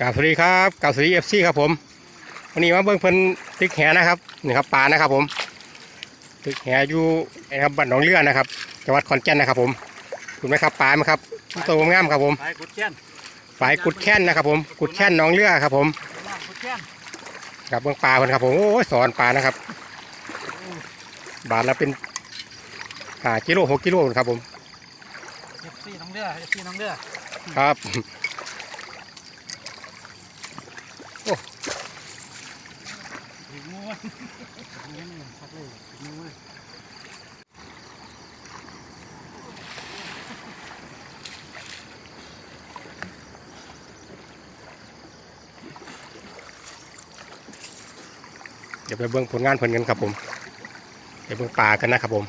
กราบสวัสดีครับกราบสวัสดีเอฟซีครับผมวันนี้มาเบิ่งเพิ่นตึกแหนะครับนี่ครับปลานะครับผมตึกแหอยู่นะครับบ้านหนองเลือนะครับจังหวัดขอนแก่นนะครับผมคุณไหมครับปลาไหมครับตัวงามครับผมไปกุดเชียนฝายกุดแค้นนะครับผมกุดแค้นหนองเลือครับผมกุดเชียนกับเบิ่งปลาเพิ่นครับผมโอ้ยสอนปลานะครับ บาทละเป็นห้ากิโลหกกิโลครับผมเอฟซีน้องเรือเอฟซีน้องเรือครับ ถึงงูมันพักเลยถึงงูมันเดี๋ยวไปเบิ่งผลงานเพิ่นกันครับผมไปเบิ่งปลากันนะครับผม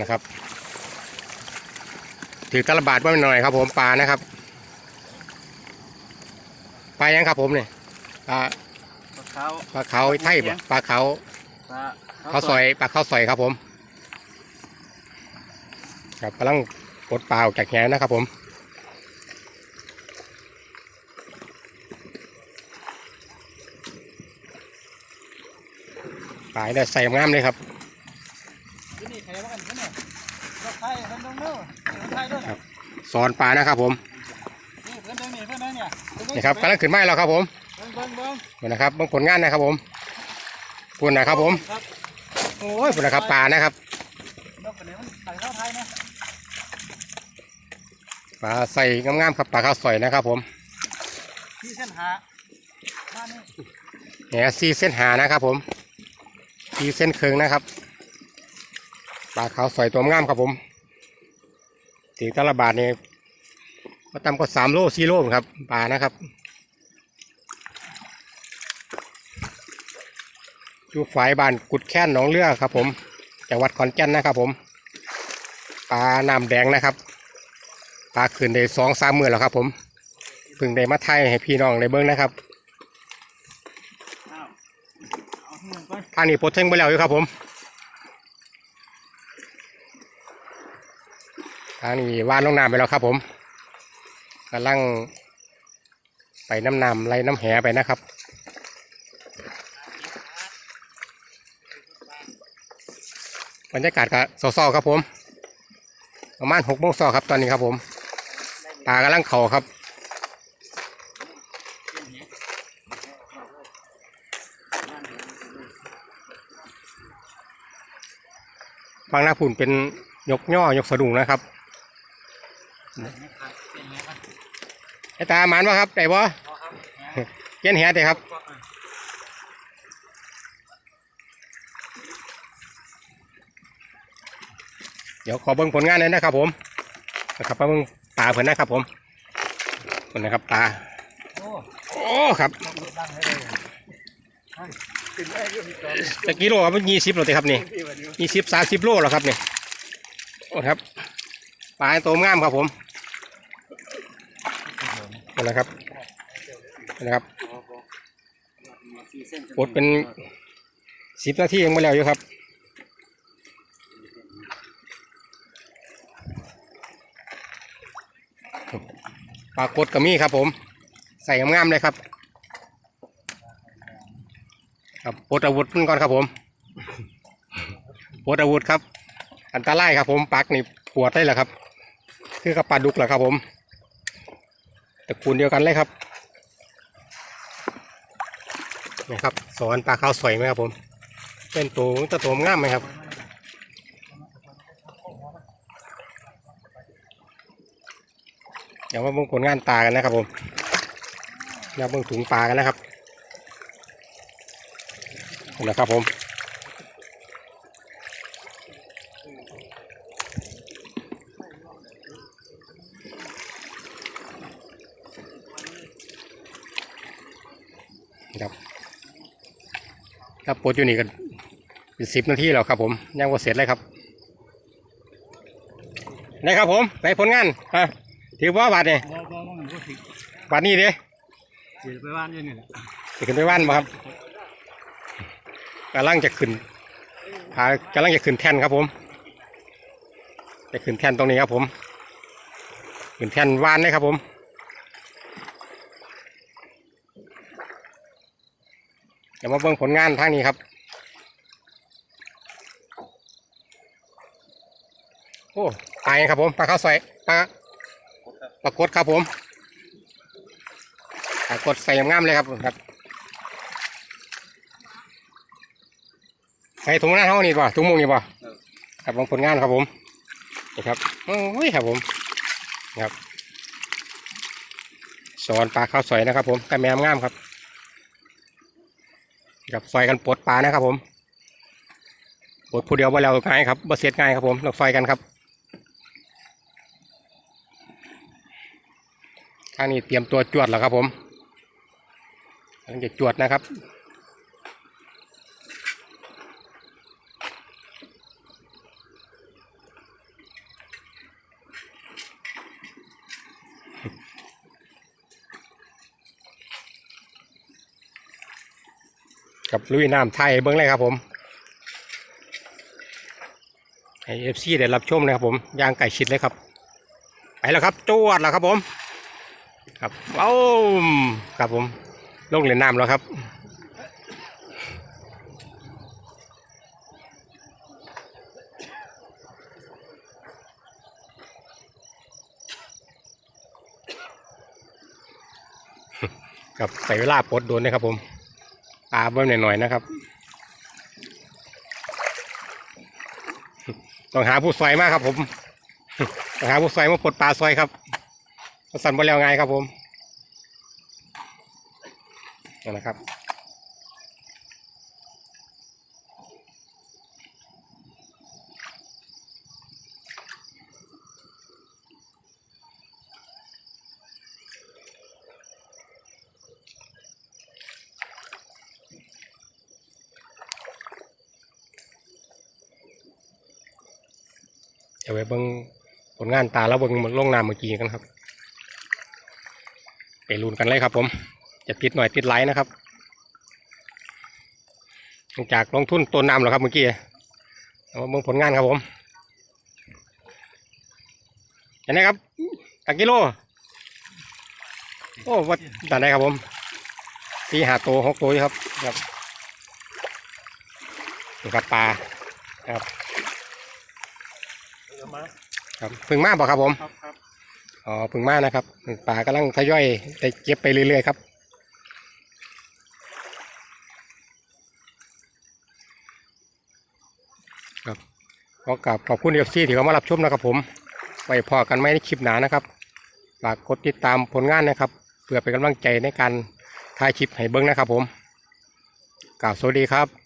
นะครับ ถือตะลบาทไว้หน่อยครับ ผมปลานะครับปลายังครับผมเนี่ยปลาปลาขาวปลาเขาไทยบ่ปลาเขาปลาเขาซอยปลาเขาซอยครับผม ครับกำลังปลดปลาออกจากแหนะครับผมปลาได้ใส่งามเลยครับ ที่นี่ใครว่ากันเนี่ยรถไทยเพื่อนน้องเนื้อรถไทยด้วย สอนปลานะครับผมนี่เพื่อนเดินนี่เพื่อนเดินเนี่ยนี่ครับกำลังขึ้นไม้แล้วครับผมเบิ้งเบิ้งเบิ้งนี่นะครับเบิ่งผลงานนะครับผมปุ่นนะครับผมครับโอ้ยปุ่นนะครับปลานะครับนกกันเนี่ยมันไต่เข้าไทยนะปลาใส่งามๆครับปลาข้าวสอยนะครับผมที่เส้นหาบ้านนี่แหนซีเส้นหานะครับผมซีเส้นเคืองนะครับปลาขาวสอยตัวงามครับผม ตีตะละบาทนี่ก็ตำก็สามโลสี่โลครับปลานะครับ อยู่ฝ่ายบ้านกุดแค้นหนองเรือครับ ผมจังหวัดขอนแก่นนะครับ ผมปลาน้ำแดงนะครับปลาขึ้นได้สองสามมือแล้วครับ ผมเพิ่งได้มาไทยให้พี่น้องได้เบิ้งนะครับอ้าวเอาเงินไปทางนี้ปลดเท่งไปแล้วอยู่ครับผมางนี้วานลงน้ำไปแล้วครับ ผมกำลัง ไปน้ำน้ำไล่น้ำแหไปนะครับบรรยากาศก็เศร้าๆครับผม ประมาณหกโมงเช้าครับตอนนี้ครับผมตากำลังเข่าครับบางหน้าผุ่นเป็นยกย่อยกสะดุ้งนะครับ ไอ้ตาหมานวะครับได้บ่เย็นแหเด้ครับเดี๋ยวขอเบิ่งผลงานหน่อยนะครับผมนะครับมาเบิ่งตาเพิ่นนะครับผมเพิ่นนะครับตาโอ้ครับตะกี้โลครับมันยี่สิบโลติครับนี่ยี่สิบสามสิบโลแล้วครับนี่โอ้ครับปลาตัวงามครับผม นี่นะครับนี่นะครับปดเป็นสิบนาทีเองมาแล้วอยู่ครับปลากดกระมี่ครับ ผม ใส่งามๆเลยครับ ครับปดอาวุธมันก่อนครับผมปดอาวุธครับ อันตรายครับผมปักนี่ปวดได้แหละครับ คือกับปลาดุกแหละครับผม ตระกูลเดียวกันเลยครับนี่ครับสอนปลาข้าวสวยไหมครับผมเป็นตัวตะตัวงามไหมครับเดี๋ยวมาเบิ่งผลงานตากันนะครับผมเดี๋ยวเบิ่งถุงปลากันนะครับนะครับผม ครับครับปลดอยู่นี่กันเป็นสิบนาทีแล้วครับผมยังว่าเสร็จเลยครับได้ครับผมได้ผลงานฮะถือว่าบาทเนี่ยบ่บ่มันก็สิบาทนี้เด้สิไปว่านอยู่นี่แหละจะขึ้นไปว่านบ่ครับกำลังจะขึ้นพากำลังจะขึ้นแท่นครับผม จะขึ้นแท่นตรงนี้ครับผม ขึ้นแท่นว่านเลยครับผม เดี๋ยวมาเบิ่งผลงานทางนี้ครับ โอ้ปลาไงครับผมปลาข้าวใส่ปลาปลากดครับผมปลากดใส่งามๆเลยครับครับใส่ถุงหน้าเท่านี้ป่ะถุงมุงนี่ป่ะครับผมผลงานครับผมนี่ครับโอ้ยครับผมครับสอนปลาข้าวสอยนะครับผมแต่แมมงามครับ กับซอยกันปลดปลานะครับผมปลดผู้เดียวบ่แล้วง่ายครับบ่เสียง่ายครับผมต้องซอยกันครับทางนี้เตรียมตัวจวดแล้วครับผมกำลังจะจวดนะครับ กับลุยน้ำไทยเบิ้งเลยครับผมให้เอฟซีได้รับชมนะครับผมยางไก่ชิดเลยครับ ไปแล้วครับจวดแล้วครับผม ครับเอ้าครับผมลงเล่นน้ำแล้วครับครับใส่เวลาปดโดนนะครับผม ตาเบิ้มหน่อยๆนะครับ ต้องหาผู้ซอยมากครับ ผมต้องหาผู้ซอยมาปลดปลาซอยครับสั่นบ่แล้วไงครับผมนั่นะครับ เดี๋ยวไปเบิ่งผลงานตาแล้วเบิ่งลงน้ำเมื่อกี้กันครับ ไปลุนกันเลยครับ ผม จะติดหน่อยติดไหลค์นะครับหลังจากลงทุนต้นน้ำแล้วครับเมื่อกี้เอามาเบิ่งผลงานครับผมเห็นไหมครับตักกิโล โอ้วัดด่านไหนครับผมสี่หาตัวหกตัวครับครับนี่ครับปลาครับ เดี๋ยวมาครับเพึ่งมาบอกครับผม ครับครับอ๋อเพึ่งมานะครับป่ากำลังทยอยได้เก็บไปเรื่อยๆครับ ครับขอกราบขอบคุณเอฟซีที่เขามารับชมนะครับ ผมไว้พอกันไหมในคลิปหนานะครับฝากกดติดตามผลงานนะครับ เพื่อเป็นกำลังใจในการถ่ายคลิปให้เบิ้งนะครับ ผมกล่าวสวัสดีครับ